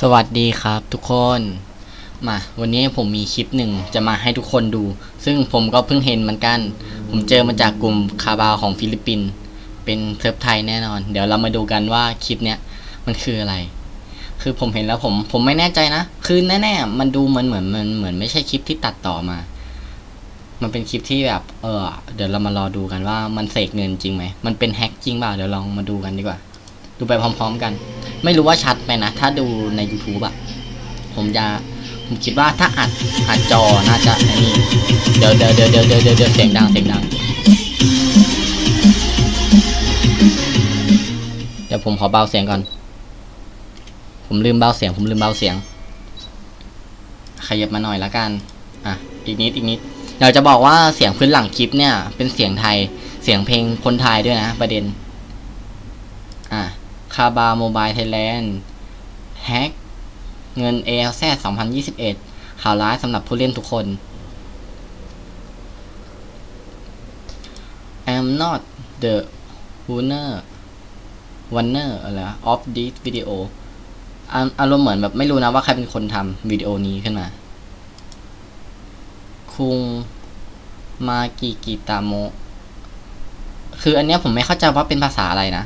สวัสดีครับทุกคน มา วันนี้ผมมีคลิปหนึ่งจะมาให้ทุกคนดู ซึ่งผมก็เพิ่งเห็นเหมือนกัน ผมเจอมาจากกลุ่มคาบาวของฟิลิปปินส์เป็นเซิร์ฟไทยแน่นอน เดี๋ยวเรามาดูกันว่าคลิปเนี้ยมันคืออะไร คือผมเห็นแล้วผมผมไม่แน่ใจนะ คือแน่ๆมันดูเหมือนเหมือนมันเหมือนไม่ใช่คลิปที่ตัดต่อมา มันเป็นคลิปที่แบบ เออ เดี๋ยวเรามารอดูกันว่ามันเสกเงินจริงไหมมันเป็นแฮ็กจริงเปล่าเดี๋ยวลองมาดูกันดีกว่า ดูไปพร้อม ๆ กัน ไม่รู้ว่าชัดไหมนะ ถ้าดูใน YouTube อะผมจะผมคิดว่าถ้าอัดอัดจอน่าจะนี่เดี๋ยวเดี๋ยวเดี๋ยวเดี๋ยวเดี๋ยวเดี๋ยวเสียงดังเสียงดังเดี๋ยวผมขอเบาเสียงก่อน ผมลืมเบาเสียง ผมลืมเบาเสียง ขยับมาหน่อยละกัน อะ อีกนิดอีกนิดเดี๋ยวจะบอกว่าเสียงพื้นหลังคลิปเนี่ย เป็นเสียงไทย เสียงเพลงคนไทยด้วยนะ ประเด็น คาบาโมบายไทยแลนด์แฮกเงิน ALZ 2021 ข่าวร้ายสำหรับผู้เล่นทุกคน I'm not the winner winner อะไร of this video อารมณ์เหมือนแบบไม่รู้นะว่าใครเป็นคนทำวิดีโอนี้ขึ้นมา คุงมากิกิตาโม คืออันเนี้ยผมไม่เข้าใจว่าเป็นภาษาอะไรนะ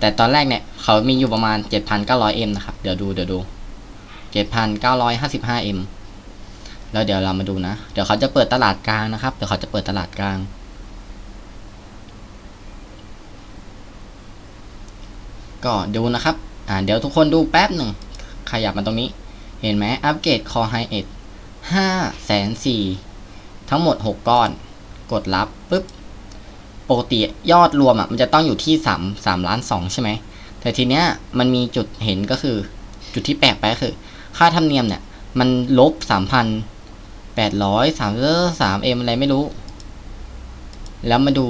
แต่ตอนแรกเนี่ยเขามีอยู่ประมาณ 7,900M นะครับ เดี๋ยวดูเดี๋ยวดู 7,955M แล้วเดี๋ยวเรามาดูนะ เดี๋ยวเขาจะเปิดตลาดกลางนะครับ เดี๋ยวเขาจะเปิดตลาดกลาง ก็ดูนะครับ อ่าเดี๋ยวทุกคนดูแป๊บหนึ่ง ขยับมาตรงนี้ เห็นไหมอัปเกรด Core High Edge ห้าแสนสี่ทั้งหมด6ก้อน กดรับปุ๊บ ปกติยอดรวมอะมันจะต้องอยู่ที่สามสามล้านสองใช่ไหม แต่ทีเนี้ยมันมีจุดเห็นก็คือจุดที่แปลกไปก็คือ ค่าธรรมเนียมเนี่ย มันลบสามพันแปดร้อยสามสามเอ็มอะไรไม่รู้ แล้วมาดู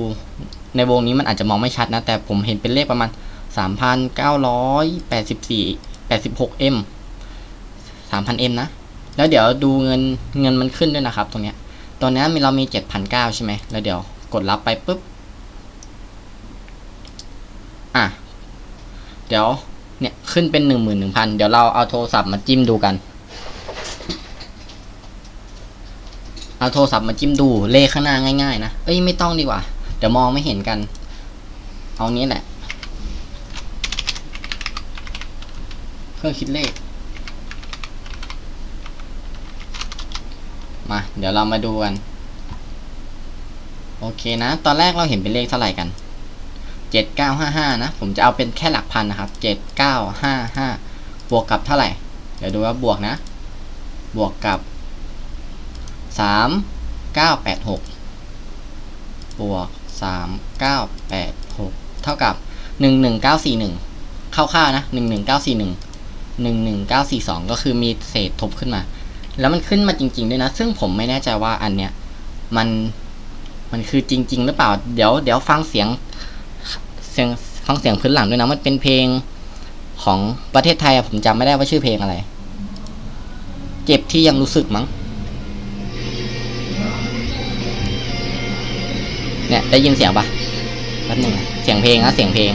ในวงนี้มันอาจจะมองไม่ชัดนะ แต่ผมเห็นเป็นเลขประมาณสามพันเก้าร้อยแปดสิบสี่แปดสิบหกเอ็มสามพันเอ็มนะ แล้วเดี๋ยวดูเงินเงินมันขึ้นด้วยนะครับ ตรงเนี้ยตอนนี้เรามีเจ็ดพันเก้าใช่ไหมแล้วเดี๋ยวกดรับไปปุ๊บ อะ เดี๋ยว เนี่ยขึ้นเป็นหนึ่งหมื่นหนึ่งพันเดี๋ยวเราเอาโทรศัพท์มาจิ้มดูกัน เอาโทรศัพท์มาจิ้มดูเลขข้างหน้าง่ายๆนะ เอ้ยไม่ต้องดีกว่า เดี๋ยวมองไม่เห็นกัน เอานี้แหละ เครื่องคิดเลข มา เดี๋ยวเรามาดูกัน โอเคนะ ตอนแรกเราเห็นเป็นเลขเท่าไหร่กัน เจ็ดเก้าห้าห้านะ ผมจะเอาเป็นแค่หลักพันนะครับเจ็ดเก้าห้าห้าบวกกับเท่าไหร่ เดี๋ยวดูว่าบวกนะ บวกกับสามเก้าแปดหกบวกสามเก้าแปดหกเท่ากับหนึ่งหนึ่งเก้าสี่หนึ่งคร่าวๆนะหนึ่งหนึ่งเก้าสี่หนึ่งหนึ่งหนึ่งเก้าสี่สองก็คือมีเศษทบขึ้นมา แล้วมันขึ้นมาจริง ๆ ด้วยนะ ซึ่งผมไม่แน่ใจว่าอันเนี้ย มันมันคือจริง ๆ หรือเปล่า เดี๋ยวเดี๋ยวฟังเสียง เสียงฟังเสียงพื้นหลังด้วยนะมันเป็นเพลงของประเทศไทยผมจำไม่ได้ว่าชื่อเพลงอะไร เจ็บที่ยังรู้สึกมั้งเนี่ยได้ยินเสียงปะแป๊บนึงนะเสียงเพลงนะเสียงเพลง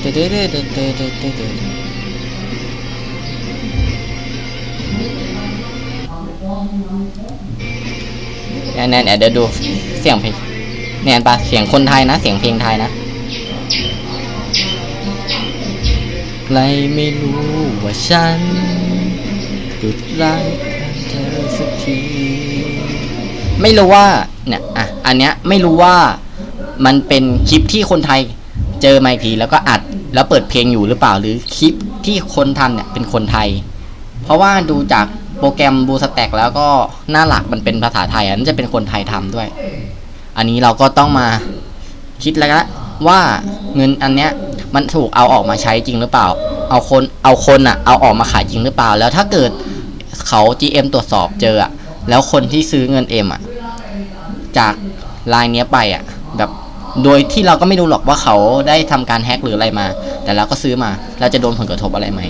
เด้อเด้อเด้อเด้อเด้อเด้อเด้อเนี่ยเนี่ยเนี่ยเดี๋ยวดูเสียงเพลง เนี่ยนปะเสียงคนไทยนะ เสียงเพลงไทยนะใครไม่รู้ว่าฉันหยุดรักเธอสักที ไม่รู้ว่า เนี่ย อะ อันเนี้ยไม่รู้ว่ามันเป็นคลิปที่คนไทยเจอมาอีกทีแล้วก็อัดแล้วเปิดเพลงอยู่หรือเปล่าหรือคลิปที่คนทำเนี่ยเป็นคนไทย เพราะว่าดูจากโปรแกรมบูสแต็กแล้วก็หน้าหลักมันเป็นภาษาไทยอันนั้นจะเป็นคนไทยทำด้วย อันนี้เราก็ต้องมาคิดแล้วละว่าเงินอันเนี้ยมันถูกเอาออกมาใช้จริงหรือเปล่า เอาคนเอาคนอะเอาออกมาขายจริงหรือเปล่า แล้วถ้าเกิดเขา GM ตรวจสอบเจออะแล้วคนที่ซื้อเงิน M อะจากลายเนี้ยไปอะแบบโดยที่เราก็ไม่รู้หรอกว่าเขาได้ทำการแฮ็กหรืออะไรมา แต่เราก็ซื้อมาเราจะโดนผลกระทบอะไรไหม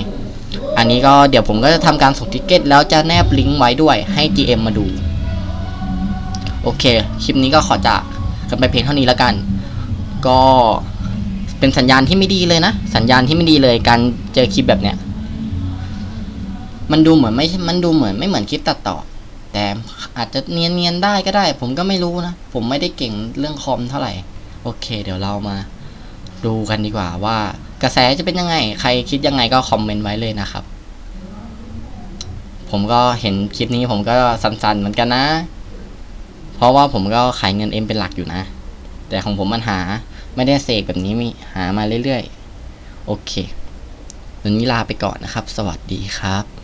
อันนี้ก็เดี๋ยวผมก็จะทำการส่งทิกเก็ตแล้วจะแนบลิงก์ไว้ด้วยให้ GM มาดู โอเค คลิปนี้ก็ขอจากกันไปเพียงเท่านี้แล้วกัน ก็เป็นสัญญาณที่ไม่ดีเลยนะ สัญญาณที่ไม่ดีเลยการเจอคลิปแบบเนี้ย มันดูเหมือนไม่ มันดูเหมือนไม่เหมือนคลิปตัดต่อ แต่อาจจะเนียนๆได้ก็ได้ ผมก็ไม่รู้นะ ผมไม่ได้เก่งเรื่องคอมเท่าไหร่ โอเค เดี๋ยวเรามาดูกันดีกว่าว่ากระแสจะเป็นยังไง ใครคิดยังไงก็คอมเมนต์ไว้เลยนะครับ ผมก็เห็นคลิปนี้ผมก็สันๆเหมือนกันนะ เพราะว่าผมก็ขายเงินเอ็มเป็นหลักอยู่นะ แต่ของผมมันหาไม่ได้เสกแบบนี้มีหามาเรื่อยๆ โอเค วันนี้ลาไปก่อนนะครับ สวัสดีครับ